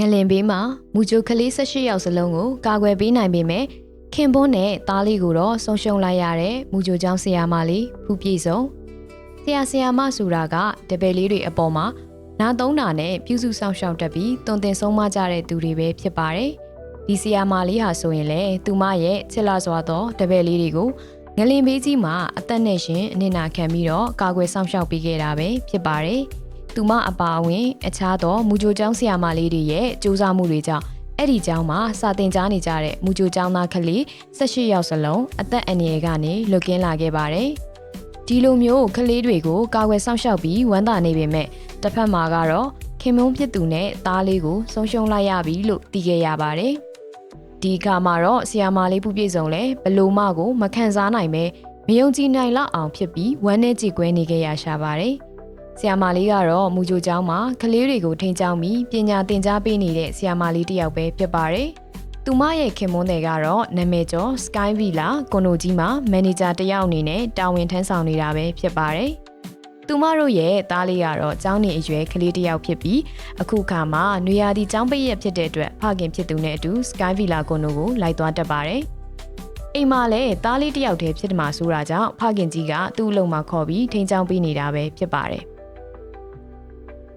ငလင်ဘေးမှာမူဂျိုကလေး18ယောက်စလုံးကိုကာကွယ်ပေးနိုင်ပေမဲ့ခင်ပွန်းနဲ့သားလေးကိုတော့ဆုံးရှုံးလိုက်ရတဲ့မူဂျိုကျောင်းဆရာမလေးဖူးပြေဆုံးဆရာဆရာမဆိုတာကတပည့်လေးတွေအပေါ်မှာနာသုံးတာနဲ့ပြုစုဆောင်ရှောက်တတ်ပြီးတုံတင်ဆုံးမကြတဲ့သူတွေပဲဖြစ်ပါတယ်ဒီဆရာမလေးဟာဆိုရင်လေသူမရဲ့ချစ်လာစွာသောတပည့်လေးတွေကိုငလင်ဘေးကြီးမှာအသက်နဲ့ရှင်အနစ်နာခံပြီးတော့ကာကွယ်ဆောင်ရှောက်ပေးခဲ့တာပဲဖြစ်ပါတယ် သူမအပါအဝင် အခြားသောမူဂျိုကျောင်းဆရာမလေးတွေရဲ့စူးစမ်းမှုတွေကြောင့်အဲ့ဒီကျောင်းမှာစာသင်ကြားနေကြတဲ့မူဂျိုကျောင်းသားကလေး18ယောက်စလုံးအသက်အန္တရာယ်ကနေလွတ်ကင်းလာခဲ့ပါတယ်။ဒီလိုမျိုးကလေးတွေကိုကာကွယ်စောင့်ရှောက်ပြီးဝမ်းသာနေပေမဲ့တစ်ဖက်မှာကတော့ခင်မုန်းဖြစ်သူနဲ့သားလေးကိုဆုံးရှုံးလိုက်ရပြီလို့သိခဲ့ရပါတယ်။ဒီအခါမှာတော့ဆီယာမာလေးပူပြည့်စုံလဲဘလို့မကိုမခံစားနိုင်ပဲမယုံကြည်နိုင်လောက်အောင်ဖြစ်ပြီးဝမ်းနဲ့ကြည်ကွဲနေခဲ့ရရှာပါတယ်။ ဆီယာမာလေးကတော့မူဂျိုကျောင်းမှာကလေးတွေကိုထိန်းကျောင်းပြီးပညာသင်ကြားပေးနေတဲ့ဆီယာမာလေးတစ်ယောက်ပဲဖြစ်ပါတယ်။သူမရဲ့ခင်မွန်းတွေကတော့နာမည်ကျော် Sky Villa ကွန်ဒိုကြီးမှာမန်နေဂျာတစ်ယောက်အနေနဲ့တာဝန်ထမ်းဆောင်နေတာပဲဖြစ်ပါတယ်။သူမတို့ရဲ့သားလေးကတော့ကျောင်းနေအရွယ်ကလေးတစ်ယောက်ဖြစ်ပြီးအခုခါမှာနွေရာသီကျောင်းပိတ်ရက်ဖြစ်တဲ့အတွက်ဖခင်ဖြစ်သူနဲ့အတူ Sky Villa ကွန်ဒိုကိုလိုက်သွားတတ်ပါတယ်။အိမ်မှာလည်းသားလေးတစ်ယောက်တည်းဖြစ်တယ်မှာဆိုတာကြောင့်ဖခင်ကြီးကသူ့အလုံးမှာခေါ်ပြီးထိန်းချောင်းပေးနေတာပဲဖြစ်ပါတယ်။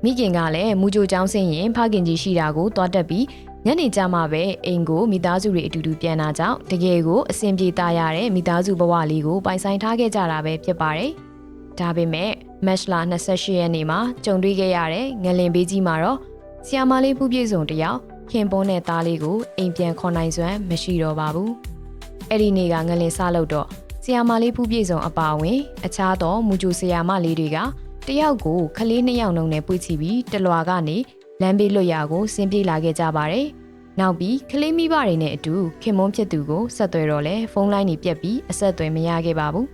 မိခင်ကလည်းမူကြိုချောင်းဆင်းရင်ဖခင်ကြီးရှိတာကိုတွားတက်ပြီးညနေကျမှပဲအိမ်ကိုမိသားစုတွေအတူတူပြန်လာကြောင်းတကယ်ကိုအဆင်ပြေသားရတဲ့မိသားစုဘဝလေးကိုပိုင်ဆိုင်ထားခဲ့ကြတာပဲဖြစ်ပါတယ်။ဒါပေမဲ့မက်လာ28ရက်နေ့မှာကြုံတွေ့ခဲ့ရတဲ့ငလင်ဘေးကြီးမှာတော့ဆီယာမလေးဖူးပြည့်စုံတယောက်ခင်ပွန်းတဲ့သားလေးကိုအိမ်ပြန်ခေါ်နိုင်စွမ်းမရှိတော့ပါဘူး။အဲ့ဒီနေ့ကငလင်စလို့တော့ဆီယာမလေးဖူးပြည့်စုံအပါအဝင် အခြားသောမူဂျိုဆီယာမလေးတွေက တယောက်ကိုခလေးနှစ်ယောက်နှုံနဲ့ပွေ့ချီပြီးတလွာကနေလမ်းဘေးလွတ်ရာကိုဆင်းပြေးလာခဲ့ကြပါတယ်။နောက်ပြီးခလေးမိဘတွေနဲ့အတူခင်မွန်းဖြစ်သူကိုဆက်သွယ်တော့လဲဖုန်းလိုင်းတွေပြက်ပြီးအဆက်အသွယ်မရခဲ့ပါဘူး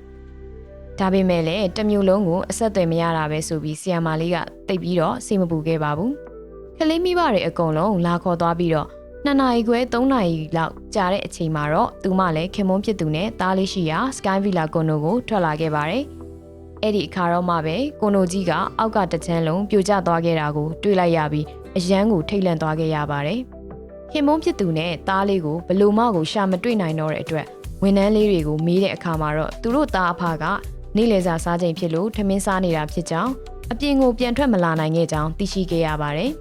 ။ဒါပေမဲ့လည်းတမျိုးလုံးကိုအဆက်အသွယ်မရတာပဲဆိုပြီးဆီယမာလေးကတိတ်ပြီးတော့စိတ်မပူခဲ့ပါဘူး။ခလေးမိဘတွေအကုန်လုံးလာခေါ်သွားပြီးတော့နှစ်နာရီခွဲ၃နာရီလောက်ကြာတဲ့အချိန်မှာတော့သူမလည်းခင်မွန်းဖြစ်သူနဲ့တားလေးရှိရာ Sky Villa ကွန်ဒိုကိုထွက်လာခဲ့ပါတယ်။ အဲ့ဒီအခါတော့မှပဲကိုနိုကြီးကအောက်ကတချမ်းလုံးပြိုကျသွားခဲ့တာကိုတွေ့လိုက်ရပြီးအရန်ကိုထိတ်လန့်သွားခဲ့ရပါတယ်။ခင်မုန်းဖြစ်သူနဲ့သားလေးကိုဘလို့မကိုရှာမတွေ့နိုင်တော့တဲ့အတွက်ဝန်ထမ်းလေးတွေကိုမေးတဲ့အခါမှာတော့သူတို့သားအဖကနေ့လည်စာစားချိန်ဖြစ်လို့ထမင်းစားနေတာဖြစ်ကြောင်းအပြင်ကိုပြန်ထွက်မလာနိုင်ခဲ့ကြောင်းသိရှိခဲ့ရပါတယ်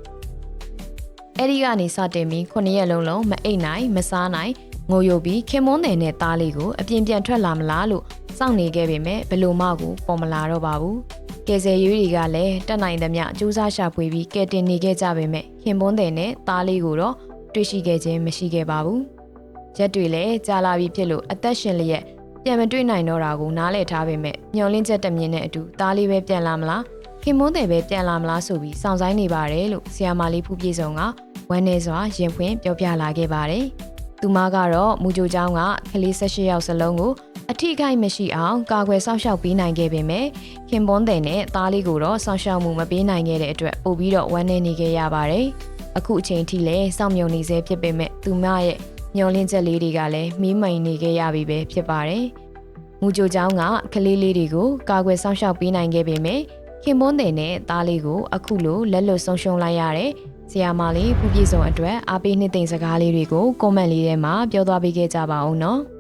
။အဲ့ဒီကနေစတင်ပြီး9ရက်လုံးလုံးမအိတ်နိုင်မစားနိုင်ငိုယိုပြီးခင်မွန်းတယ်နဲ့သားလေးကိုအပြင်ပြန်ထွက်လာမလားလို့ စောင့်နေခဲ့ပေမဲ့ဘလို့မကိုပေါ်မလာတော့ပါဘူးကယ်ဆယ်ရေးတွေကလည်းတက်နိုင်သမျှစူးစမ်းရှာဖွေပြီးကယ်တင်နေခဲ့ကြပေမဲ့ခင်ပွန်းတယ်နဲ့သားလေးကိုတော့တွေ့ရှိခဲ့ခြင်းမရှိခဲ့ပါဘူးရက်တွေလည်းကြာလာပြီဖြစ်လို့အသက်ရှင်လျက်ပြန်မတွေ့နိုင်တော့တာကိုနားလည်ထားပေမဲ့မျောလင်းချက်တမြင်နဲ့အတူသားလေးပဲပြန်လာမလားခင်မွန်းတယ်ပဲပြန်လာမလားဆိုပြီးစောင့်ဆိုင်နေပါတယ်လို့ဆီယာမာလေးဖူးပြေဆုံးကဝမ်းနေစွာရင်ဖွင့်ပြောပြလာခဲ့ပါတယ်သူမကတော့မူကြိုချောင်းကကလေး18ယောက်စလုံးကို အထီးခိုက်မရှိအောင်ကာကွယ်စောင့်ရှောက်ပေးနိုင်ခဲ့ပေမဲ့ခင်ပွန်းတဲ့နဲ့သားလေးကိုတော့စောင့်ရှောက်မှုမပေးနိုင်ခဲ့တဲ့အတွက်ပို့ပြီးတော့ဝမ်းနည်းနေခဲ့ရပါတယ်။အခုအချိန်ထိလည်းစောင့်မြုံနေစေဖြစ်ပေမဲ့သူမရဲ့မျောလင်းချက်လေးတွေကလည်းမီးမိန်နေခဲ့ရပြီပဲဖြစ်ပါတယ်။မူကြိုချောင်းကကလေးလေးတွေကိုကာကွယ်စောင့်ရှောက်ပေးနိုင်ခဲ့ပေမဲ့ခင်ပွန်းတဲ့နဲ့သားလေးကိုအခုလိုလက်လွတ်ဆုံးရှုံးလိုက်ရတဲ့ဆရာမလေးဖူးပြေဆုံးအတွက်အားပေးနှစ်သိမ့်စကားလေးတွေကိုကွန်မန့်လေးထဲမှာပြောသွားပေးခဲ့ကြပါအောင်နော်။